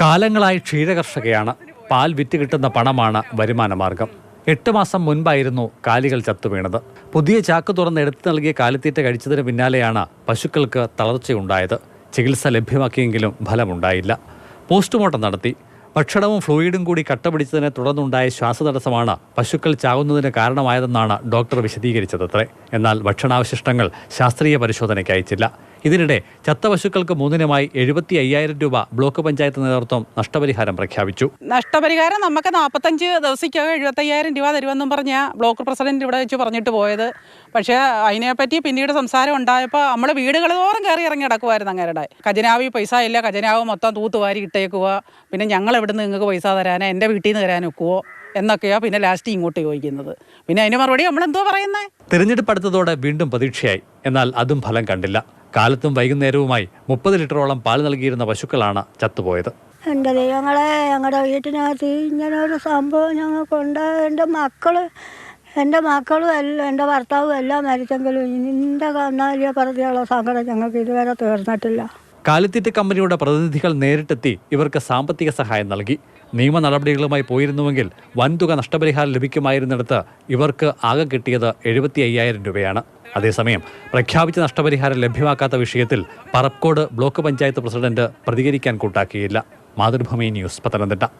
കാലങ്ങളായി ക്ഷീരകർഷകയാണ്. പാൽ വിറ്റ് കിട്ടുന്ന പണമാണ് വരുമാനമാർഗം. എട്ട് മാസം മുൻപായിരുന്നു കാലികൾ ചത്തുവീണത് പുതിയ ചാക്ക് തുറന്ന് എടുത്തു നൽകിയ കാലിത്തീറ്റ കഴിച്ചതിന് പിന്നാലെയാണ് പശുക്കൾക്ക് തളർച്ചയുണ്ടായത്. ചികിത്സ ലഭ്യമാക്കിയെങ്കിലും ഫലമുണ്ടായില്ല. പോസ്റ്റ്മോർട്ടം നടത്തി. ഭക്ഷണവും ഫ്ലൂയിഡും കൂടി കട്ടപിടിച്ചതിനെ തുടർന്നുണ്ടായ ശ്വാസതടസ്സമാണ് പശുക്കൾ ചാകുന്നതിന് കാരണമായതെന്നാണ് ഡോക്ടർ വിശദീകരിച്ചതത്രേ. എന്നാൽ ഭക്ഷണാവശിഷ്ടങ്ങൾ ശാസ്ത്രീയ പരിശോധനയ്ക്ക് അയച്ചില്ല. ഇതിനിടെ ചത്ത പശുക്കൾക്ക് മൂന്നിനുമായി എഴുപത്തി അയ്യായിരം രൂപ ബ്ലോക്ക് പഞ്ചായത്ത് നേതൃത്വം നഷ്ടപരിഹാരം പ്രഖ്യാപിച്ചു. നഷ്ടപരിഹാരം നമുക്ക് നാൽപ്പത്തഞ്ച് ദിവസത്തേക്ക് എഴുപത്തയ്യായിരം രൂപ തരുമെന്നും പറഞ്ഞ ബ്ലോക്ക് പ്രസിഡന്റ് ഇവിടെ വെച്ച് പറഞ്ഞിട്ട് പോയത്. പക്ഷേ അതിനെപ്പറ്റി പിന്നീട് സംസാരം ഉണ്ടായപ്പോൾ നമ്മൾ വീടുകൾ തോറും കയറി ഇറങ്ങി കിടക്കുമായിരുന്നു അങ്ങേരുടെ. ഖജനാവി പൈസ ഇല്ല. ഖജനാവ് മൊത്തം തൂത്തുവാരി ഇട്ടേക്കുക പിന്നെ ഞങ്ങൾ എവിടെ നിന്ന് നിങ്ങൾക്ക് പൈസ തരാനോ? എന്റെ വീട്ടിൽ നിന്ന് തരാൻ ഒക്കുവോ? എന്നൊക്കെയാണ് പിന്നെ ലാസ്റ്റ് ഇങ്ങോട്ട് ചോദിക്കുന്നത്. പിന്നെ അതിന് മറുപടി നമ്മൾ എന്തോ പറയുന്നത് തിരഞ്ഞെടുപ്പ് അടുത്തതോടെ വീണ്ടും പ്രതീക്ഷയായി. എന്നാൽ അതും ഫലം കണ്ടില്ല. കാലത്തും വൈകുന്നേരവുമായി മുപ്പത് ലിറ്ററോളം പാൽ നൽകിയിരുന്ന പശുക്കളാണ് ചത്തുപോയത്. എന്റെ ദൈവങ്ങളെ ഞങ്ങളുടെ വീട്ടിനകത്ത് ഇങ്ങനെ ഒരു സംഭവം ഞങ്ങൾക്കുണ്ട് എന്റെ മക്കൾ എന്റെ മക്കളും എല്ലാം എന്റെ ഭർത്താവും എല്ലാം മരിച്ചെങ്കിലും നിന്റെ കന്നാലിയെ പറഞ്ഞുള്ള സങ്കടം ഞങ്ങൾക്ക് ഇതുവരെ തീർന്നിട്ടില്ല. കാലിത്തീറ്റ കമ്പനിയുടെ പ്രതിനിധികൾ നേരിട്ടെത്തി ഇവർക്ക് സാമ്പത്തിക സഹായം നൽകി. നിയമ നടപടികളുമായി പോയിരുന്നുവെങ്കിൽ വൻതുക നഷ്ടപരിഹാരം ലഭിക്കുമായിരുന്നിടത്ത് ഇവർക്ക് ആകെ കിട്ടിയത് എഴുപത്തി അയ്യായിരം രൂപയാണ്. അതേസമയം പ്രഖ്യാപിച്ച നഷ്ടപരിഹാരം ലഭ്യമാക്കാത്ത വിഷയത്തിൽ പറക്കോട് ബ്ലോക്ക് പഞ്ചായത്ത് പ്രസിഡന്റ് പ്രതികരിക്കാൻ കൂട്ടാക്കിയില്ല. മാതൃഭൂമി ന്യൂസ് പത്തനംതിട്ട.